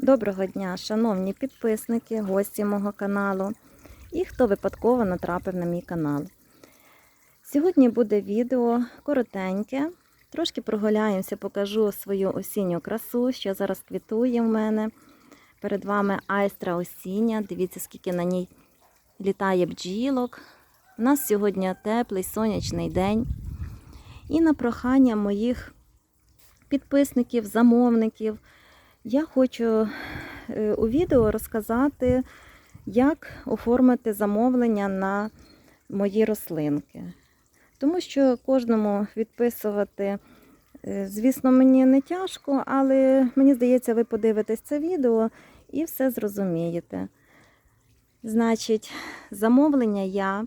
Доброго дня, шановні підписники, гості мого каналу і хто випадково натрапив на мій канал. Сьогодні буде відео коротеньке. Трошки прогуляємося, покажу свою осінню красу, що зараз квітує в мене. Перед вами айстра осіння. Дивіться, скільки на ній літає бджілок. У нас сьогодні теплий сонячний день. І на прохання моїх підписників, замовників. Я хочу е, у відео розказати, як оформити замовлення на мої рослинки. Тому що кожному відписувати, е, звісно, мені не тяжко, але мені здається, ви подивитесь це відео і все зрозумієте. Значить, замовлення я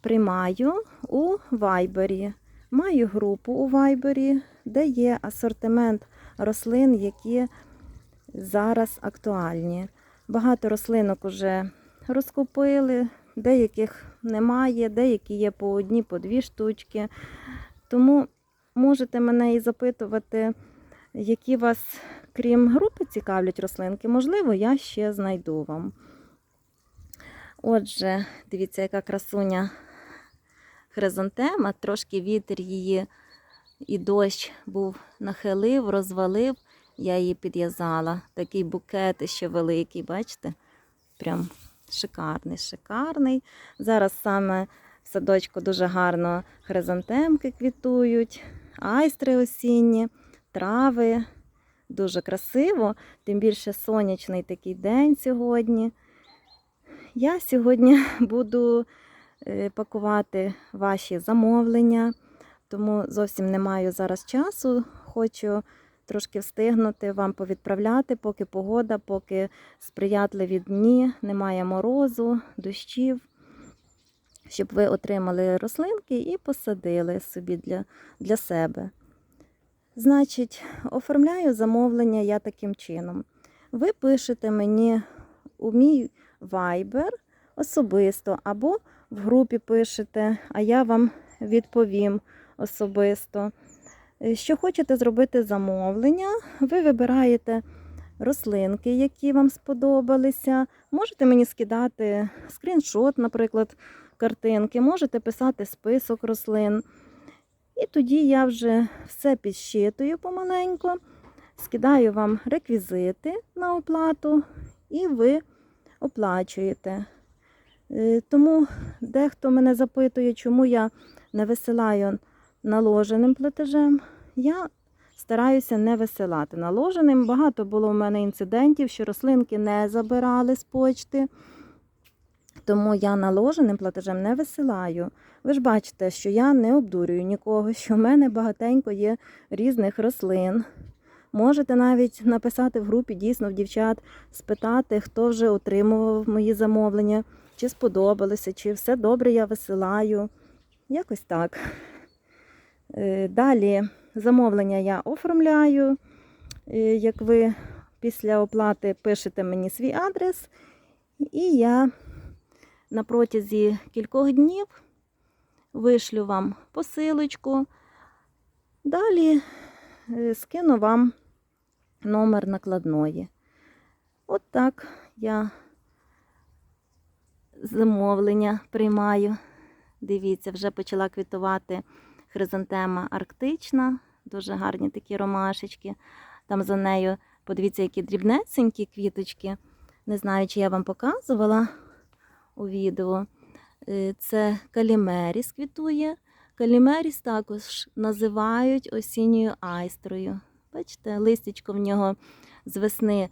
приймаю у Вайбері. Маю групу у Вайбері, де є асортимент рослин, які зараз актуальні. Багато рослинок вже розкупили, деяких немає, деякі є по одній, по дві штучки. Тому можете мене і запитувати, які вас, крім групи, цікавлять рослинки. Можливо, я ще знайду вам. Отже, дивіться, яка красуня хризантема, трошки вітер її і дощ був нахилив, розвалив. Я її підв'язала. Такий букет ще великий, бачите? Прям шикарний, шикарний. Зараз саме в садочку дуже гарно хризантемки квітують, айстри осінні, трави. Дуже красиво, тим більше сонячний такий день сьогодні. Я сьогодні буду е, пакувати ваші замовлення, тому зовсім не маю зараз часу. Хочу трошки встигнути вам повідправляти, поки погода, поки сприятливі дні, немає морозу, дощів, щоб ви отримали рослинки і посадили собі для, для себе. Значить, оформляю замовлення я таким чином. Ви пишете мені у мій Viber особисто, або в групі пишете, а я вам відповім особисто. Е, Що хочете зробити замовлення, ви вибираєте рослинки, які вам сподобалися. Можете мені скидати скріншот, наприклад, картинки, можете писати список рослин. І тоді я вже все підсчитую помаленько, скидаю вам реквізити на оплату, і ви оплачуєте. Е, Тому дехто мене запитує, чому я не висилаю наложеним платежем. Я стараюся не висилати наложеним. Багато було в мене інцидентів, що рослинки не забирали з почти. Тому я наложеним платежем не висилаю. Ви ж бачите, що я не обдурюю нікого, що в мене багатенько є різних рослин. Можете навіть написати в групі дійсно в дівчат, спитати, хто вже отримував мої замовлення, чи сподобалося, чи все добре я висилаю. Якось так. Е, Далі замовлення я оформляю. Е, Як ви після оплати пишете мені свій адрес, і я на протязі кількох днів вишлю вам посилочку. Далі е, скину вам номер накладної. От так я замовлення приймаю. Дивіться, вже почала квітувати хризантема арктична, дуже гарні такі ромашечки. Там за нею, подивіться, які дрібнесенькі квіточки. Не знаю, чи я вам показувала у відео. Е, Це калімеріс квітує. Калімеріс також називають осінньою айстрою. Бачите, листячко в нього з весни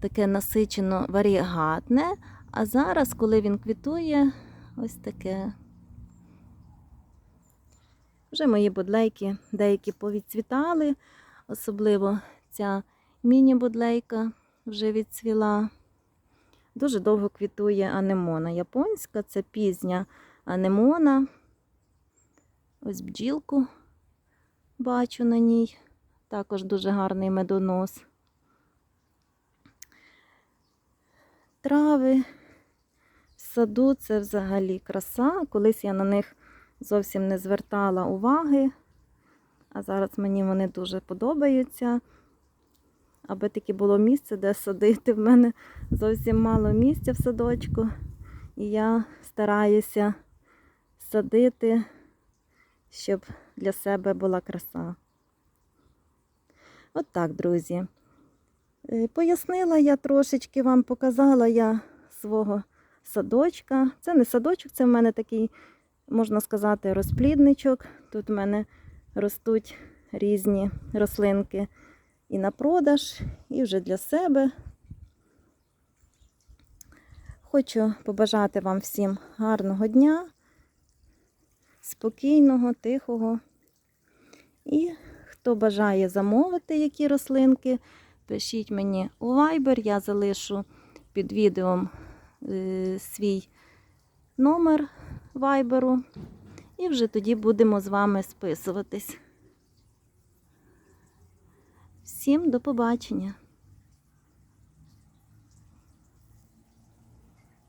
таке насичено варігатне, а зараз, коли він квітує, ось таке. Вже мої будлейки деякі повідцвітали, особливо ця міні-будлейка вже відцвіла. Дуже довго квітує анемона японська, це пізня анемона. Ось бджілку бачу на ній. Також дуже гарний медонос. Трави в саду це взагалі краса. Колись я на них зовсім не звертала уваги, а зараз мені вони дуже подобаються. аби таки було місце, де садити. В мене зовсім мало місця в садочку. І я стараюся садити, щоб для себе була краса. От так, друзі. Е, Пояснила я трошечки вам, показала я свого садочка. Це не садочок, це в мене такий, можна сказати, розплідничок. Тут в мене ростуть різні рослинки і на продаж, і вже для себе. Хочу побажати вам всім гарного дня, спокійного, тихого. І хто бажає замовити які рослинки, пишіть мені у Viber, я залишу під відео е, свій номер Viber. І вже тоді будемо з вами списуватись. Всім до побачення!